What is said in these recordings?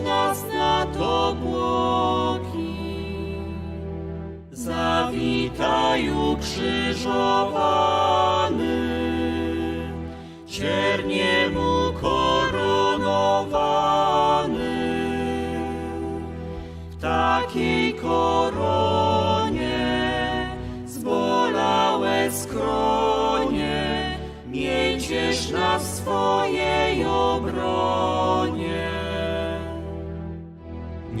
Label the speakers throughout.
Speaker 1: nas na to błogi. Zawitaj ukrzyżowany, ciernie mu koronowany. W takiej koronie zbolałe skronie, mieciesz nas w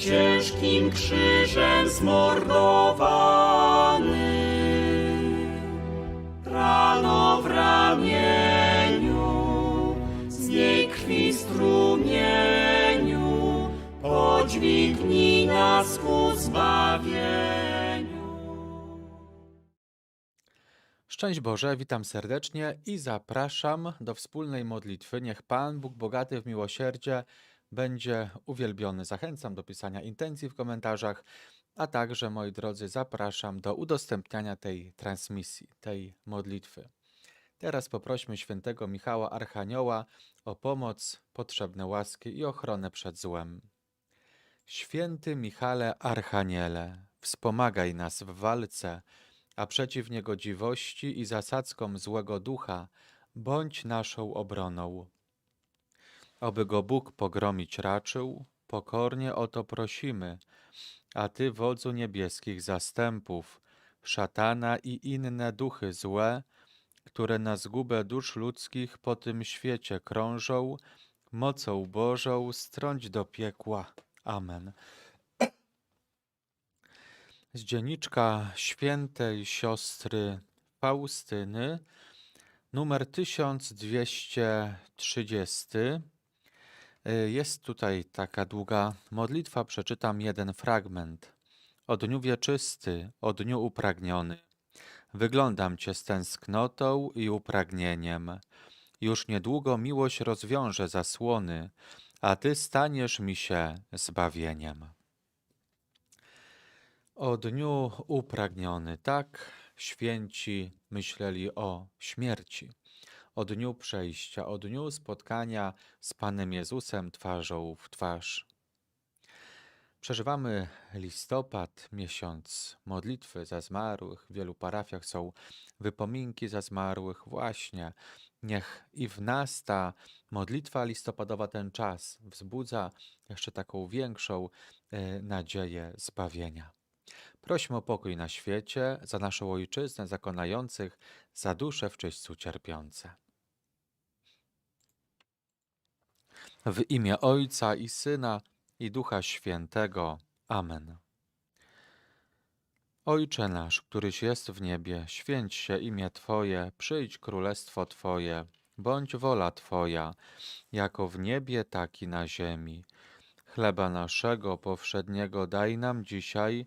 Speaker 1: ciężkim krzyżem zmordowany. Rano w ramieniu, z niej krwi strumieniu, podźwignij nas ku zbawieniu.
Speaker 2: Szczęść Boże, witam serdecznie i zapraszam do wspólnej modlitwy. Niech Pan, Bóg bogaty w miłosierdzie, będzie uwielbiony. Zachęcam do pisania intencji w komentarzach, a także, moi drodzy, zapraszam do udostępniania tej transmisji, tej modlitwy. Teraz poprośmy świętego Michała Archanioła o pomoc, potrzebne łaski i ochronę przed złem. Święty Michale Archaniele, wspomagaj nas w walce, a przeciw niegodziwości i zasadzkom złego ducha bądź naszą obroną. Oby go Bóg pogromić raczył, pokornie o to prosimy, a Ty, wodzu niebieskich zastępów, szatana i inne duchy złe, które na zgubę dusz ludzkich po tym świecie krążą, mocą Bożą strąć do piekła. Amen. Z dzienniczka świętej siostry Faustyny, numer 1230. Y, Jest tutaj taka długa modlitwa, przeczytam jeden fragment. O dniu wieczysty, o dniu upragniony. Wyglądam Cię z tęsknotą i upragnieniem. Już niedługo miłość rozwiąże zasłony, a Ty staniesz mi się zbawieniem. O dniu upragniony, tak święci myśleli o śmierci, o dniu przejścia, o dniu spotkania z Panem Jezusem twarzą w twarz. Przeżywamy listopad, miesiąc modlitwy za zmarłych. W wielu parafiach są wypominki za zmarłych. Właśnie niech i w nas ta modlitwa listopadowa, ten czas wzbudza jeszcze taką większą e, nadzieję zbawienia. Prośmy o pokój na świecie, za naszą ojczyznę, za konających, za dusze w czyśćcu cierpiące. W imię Ojca i Syna i Ducha Świętego. Amen. Ojcze nasz, któryś jest w niebie, święć się imię Twoje, przyjdź królestwo Twoje, bądź wola Twoja, jako w niebie, tak i na ziemi. Chleba naszego powszedniego daj nam dzisiaj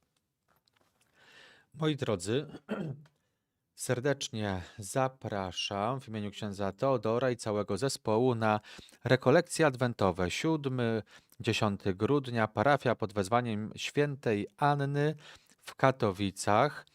Speaker 2: Moi drodzy, serdecznie zapraszam w imieniu księdza Teodora i całego zespołu na rekolekcje adwentowe 7-10 grudnia, parafia pod wezwaniem świętej Anny w Katowicach.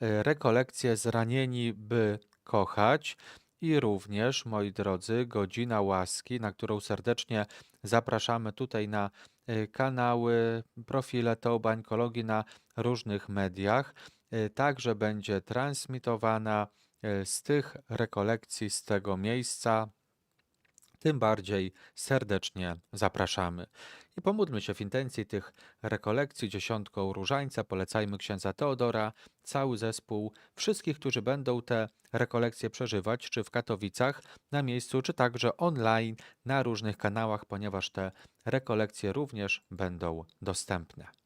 Speaker 2: E, Rekolekcje Zranieni, by kochać. i również, moi drodzy, godzina łaski, na którą serdecznie zapraszamy tutaj na y, kanały, profile Teobańkologii na różnych mediach. Y, Także będzie transmitowana y, z tych rekolekcji, z tego miejsca. Tym bardziej serdecznie zapraszamy. I pomódlmy się w intencji tych rekolekcji dziesiątką różańca. Polecajmy księdza Teodora, cały zespół, wszystkich, którzy będą te rekolekcje przeżywać, czy w Katowicach na miejscu, czy także online na różnych kanałach, ponieważ te rekolekcje również będą dostępne.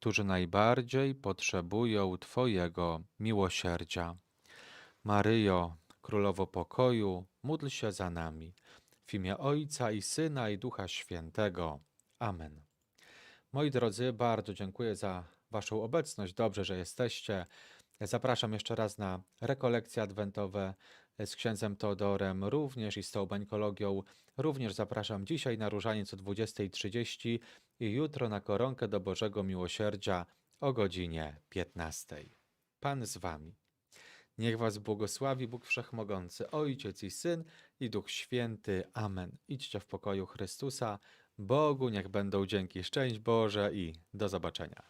Speaker 2: którzy najbardziej potrzebują Twojego miłosierdzia. Maryjo, Królowo pokoju, módl się za nami. W imię Ojca i Syna i Ducha Świętego. Amen. Moi drodzy, bardzo dziękuję za Waszą obecność. Dobrze, że jesteście. Zapraszam jeszcze raz na rekolekcje adwentowe z księdzem Teodorem, również i z tą bańkologią. Również zapraszam dzisiaj na różaniec o 20.30 i jutro na koronkę do Bożego Miłosierdzia o godzinie 15. Pan z Wami. Niech Was błogosławi Bóg Wszechmogący, Ojciec i Syn i Duch Święty. Amen. Idźcie w pokoju Chrystusa. Bogu niech będą dzięki. Szczęść Boże i do zobaczenia.